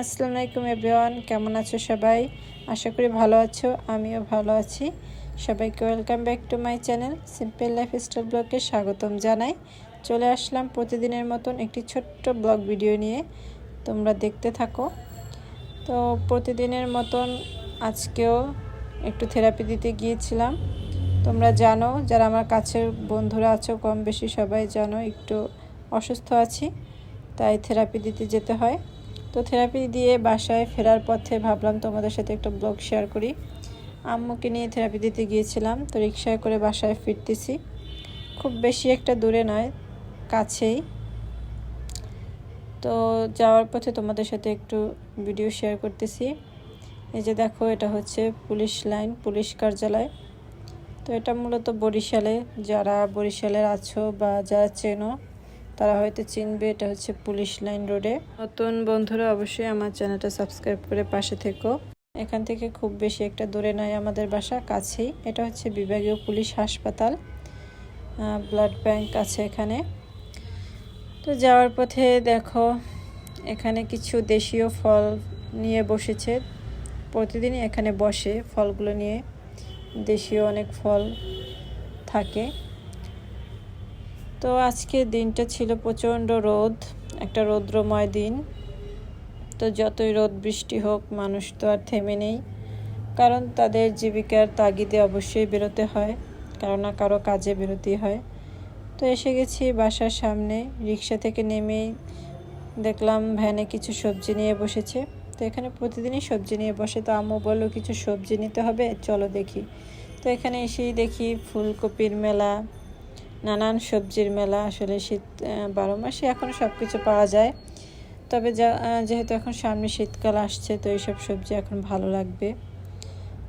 আসসালামু আলাইকুম এভরিওয়ান, কেমন আছো সবাই? আশা করি ভালো আছো, আমিও ভালো আছি। সবাইকে welcome back to my channel simple life style ব্লগে স্বাগতম জানাই। চলে আসলাম প্রতিদিনের মতন একটি ছোট্ট ব্লগ ভিডিও নিয়ে, তোমরা দেখতে থাকো। তো প্রতিদিনের মতন আজকেও একটু থেরাপি দিতে গিয়েছিলাম। তোমরা জানো, যারা আমার কাছের বন্ধুরা আছো কম বেশি সবাই জানো, একটু অসুস্থ আছি, তাই থেরাপি দিতে যেতে হয়। তো থেরাপি দিয়ে বাসায় ফেরার পথে ভাবলাম তোমাদের সাথে একটা ব্লগ শেয়ার করি। আম্মুকে নিয়ে থেরাপি দিতে গিয়েছিলাম, তো রিক্সায় করে বাসায় ফিরতেছি। খুব বেশি একটা দূরে নয়, কাছেই। তো যাওয়ার পথে তোমাদের সাথে একটু ভিডিও শেয়ার করতেছি। এই যে দেখো, এটা হচ্ছে পুলিশ লাইন, পুলিশ কার্যালয়। তো এটা মূলত বরিশালে, যারা বরিশালের আছো বা যারা চেনো তারা হয়তো চিনবে, এটা হচ্ছে পুলিশ লাইন রোডে। নতুন বন্ধুরা অবশ্যই আমার চ্যানেলটা সাবস্ক্রাইব করে পাশে থেকো। এখান থেকে খুব বেশি একটা দূরে নয় আমাদের বাসা, কাছেই। এটা হচ্ছে বিভাগীয় পুলিশ হাসপাতাল। ব্লাড ব্যাংক আছে এখানে। তো যাওয়ার পথে দেখো, এখানে কিছু দেশীয় ফল নিয়ে বসেছে। প্রতিদিনই এখানে বসে ফলগুলো নিয়ে। দেশীয় অনেক ফল থাকে। তো আজকে দিনটা ছিল প্রচণ্ড রোদ, একটা রৌদ্রময় দিন। তো যতই রোদ বৃষ্টি হোক, মানুষ তো আর থেমে নেই, কারণ তাদের জীবিকার তাগিদে অবশ্যই বেরোতে হয় কারও না কারও কাজে বেরোতে হয়। তো এসে গেছি বাসার সামনে, রিক্সা থেকে নেমেই দেখলাম ভ্যানে কিছু সবজি নিয়ে বসেছে। তো এখানে প্রতিদিনই সবজি নিয়ে বসে, তো আম্মু বলল, কিছু সবজি নিতে হবে, চলো দেখি। তো এখানে এসেই দেখি ফুলকপির মেলা নানান সবজির মেলা আসলে শীত বারো মাসে এখন সব কিছু পাওয়া যায়। তবে যা যেহেতু এখন সামনে শীতকাল আসছে, তো এইসব সবজি এখন ভালো লাগবে।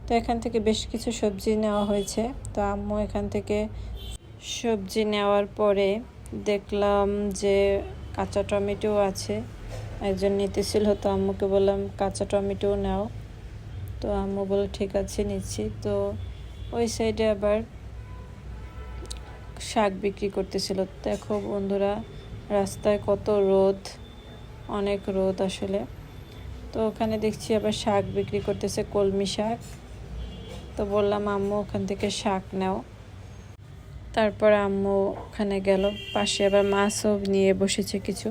তো এখান থেকে বেশ কিছু সবজি নেওয়া হয়েছে। তো আম্মু এখান থেকে সবজি নেওয়ার পরে দেখলাম যে কাঁচা টমেটো আছে। একজন নিতেছিল তো আম্মুকে বললাম, কাঁচা টমেটো নাও। তো আম্মু বলল, ঠিক আছে, নিচ্ছি। তো ওই সাইডে আবার শাক বিক্রি করতেছিল। দেখো বন্ধুরা, রাস্তায় কত রোদ, অনেক রোদ আসলে। তো ওখানে দেখছি আবার শাক বিক্রি করতেছে কলমি শাক। তো বললাম, আম্মু, ওখান থেকে শাক নাও। তারপর আম্মু ওখানে গেল। পাশে আবার মাছও নিয়ে বসেছে কিছু।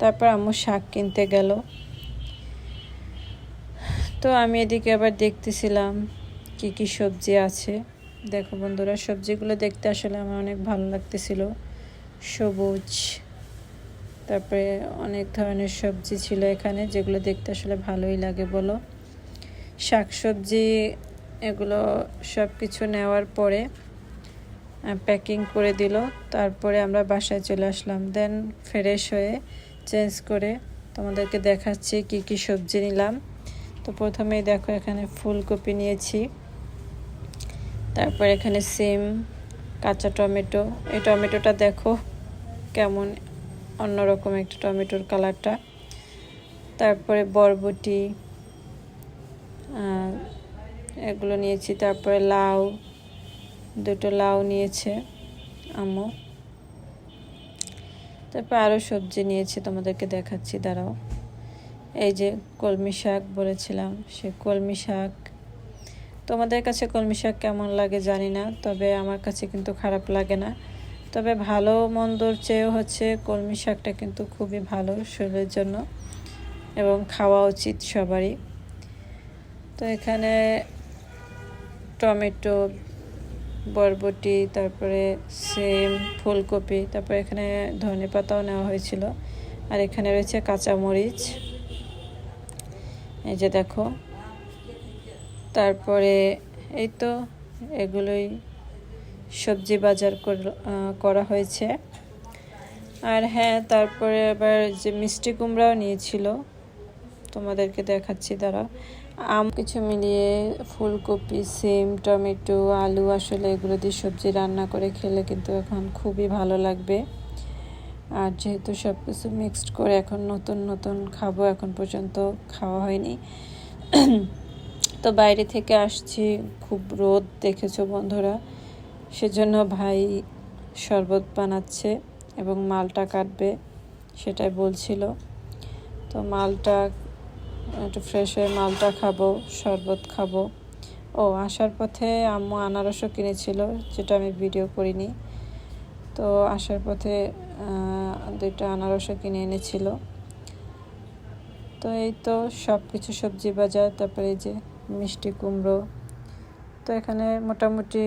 তারপর আম্মু শাক কিনতে গেল। তো আমি এদিকে আবার দেখতেছিলাম কি কি সবজি আছে। দেখো বন্ধুরা, সবজিগুলো দেখতে আসলে আমার অনেক ভালো লাগতেছিল। সবুজ, তারপরে অনেক ধরনের সবজি ছিল এখানে, যেগুলো দেখতে আসলে ভালোই লাগে বলো। শাক সবজি এগুলো সব কিছু নেওয়ার পরে প্যাকিং করে দিল। তারপরে আমরা বাসায় চলে আসলাম। দেন ফ্রেশ হয়ে চেঞ্জ করে তোমাদেরকে দেখাচ্ছি কি কি সবজি নিলাম। তো প্রথমেই দেখো এখানে ফুলকপি নিয়েছি। তারপর এখানে সিম, কাঁচা টমেটো। এই টমেটোটা দেখো কেমন অন্যরকম একটা টমেটোর কালারটা। তারপরে বরবটি এগুলো নিয়েছি। তারপরে লাউ, দুটো লাউ নিয়েছে আম্মু। তারপর আরও সবজি নিয়েছি, তোমাদেরকে দেখাচ্ছি, দাঁড়াও। এই যে কলমি শাক বলেছিলাম, সে কলমি শাক। তোমাদের কাছে কলমি শাক কেমন লাগে জানি না, তবে আমার কাছে কিন্তু খারাপ লাগে না। তবে ভালো মন্দর চেয়েও হচ্ছে কলমি শাকটা কিন্তু খুবই ভালো শরীরের জন্য এবং খাওয়া উচিত সবারই। তো এখানে টমেটো, বরবটি, তারপরে সেম, ফুলকপি, তারপরে এখানে ধনে পাতাও নেওয়া হয়েছিল। আর এখানে রয়েছে কাঁচামরিচ। এই যে দেখো তারপরে এই তো এগুলোই সবজি বাজার করা হয়েছে। আর হ্যাঁ তারপরে আবার যে মিষ্টি কুমড়াও নিয়েছিল, তোমাদেরকে দেখাচ্ছি তারা আম কিছু মিলিয়ে ফুলকপি, সিম, টমেটো, আলু আসলে এগুলো দিয়ে সবজি রান্না করে খেলে কিন্তু এখন খুবই ভালো লাগবে। আর যেহেতু সব কিছু মিক্সড করে এখন নতুন নতুন খাব, এখন পর্যন্ত খাওয়া হয়নি। তো বাইরে থেকে আসছি, খুব রোদ দেখেছ বন্ধুরা। সেজন্য ভাই শরবত বানাচ্ছে এবং মালটা কাটবে, সেটাই বলছিল। তো মালটা, একটু ফ্রেশ হয়ে মালটা খাব, শরবত খাব। ও, আসার পথে আম্মু আনারসও কিনেছিল, যেটা আমি ভিডিও করিনি। তো আসার পথে দুইটা আনারসও কিনে এনেছিল। তো এই তো সব কিছু সবজি বাজার, তারপরে যে মিষ্টি কুমড়ো। তো এখানে মোটামুটি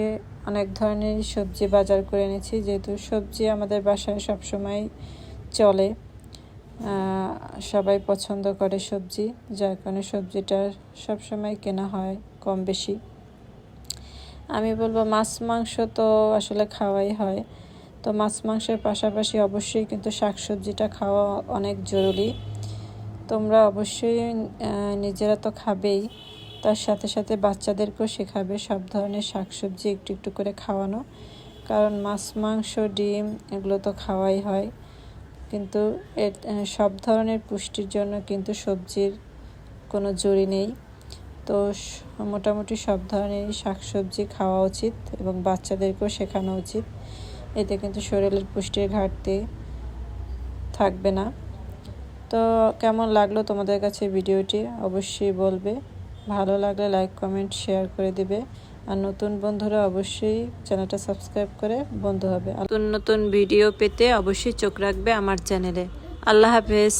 অনেক ধরনের সবজি বাজার করে এনেছি। যেহেতু সবজি আমাদের বাসায় সবসময় চলে সবাই পছন্দ করে সবজি, যার কারণে সবজিটা সবসময় কেনা হয় কম বেশি। আমি বলব মাছ, মাংস তো আসলে খাওয়াই হয়। তো মাছ, মাংসের পাশাপাশি অবশ্যই কিন্তু শাকসবজিটা খাওয়া অনেক জরুরি। তোমরা অবশ্যই নিজেরা তো খাবেই। তার সাথে সাথে বাচ্চাদেরকেও শেখাবে সব ধরনের শাকসবজি, একটু একটু করে খাওয়ানো। কারণ মাছ, মাংস, ডিম, এগুলো তো খাওয়াই হয়। কিন্তু সব ধরনের পুষ্টির জন্য কিন্তু সবজির কোনো জুড়ি নেই। তো মোটামুটি সব ধরনের শাকসবজি খাওয়া উচিত এবং বাচ্চাদেরকেও শেখানো উচিত। এতে কিন্তু শরীরের পুষ্টির ঘাটতি থাকবে না। তো কেমন লাগল তোমাদের কাছে ভিডিওটি? অবশ্যই বলবে। ভালো লাগলে লাইক কমেন্ট শেয়ার করে দিবে। আর নতুন বন্ধুরা অবশ্যই চ্যানেলটা সাবস্ক্রাইব করে বন্ধু হবে। নতুন নতুন ভিডিও পেতে অবশ্যই চোখ রাখবে আমার চ্যানেলে। আল্লাহ হাফেজ।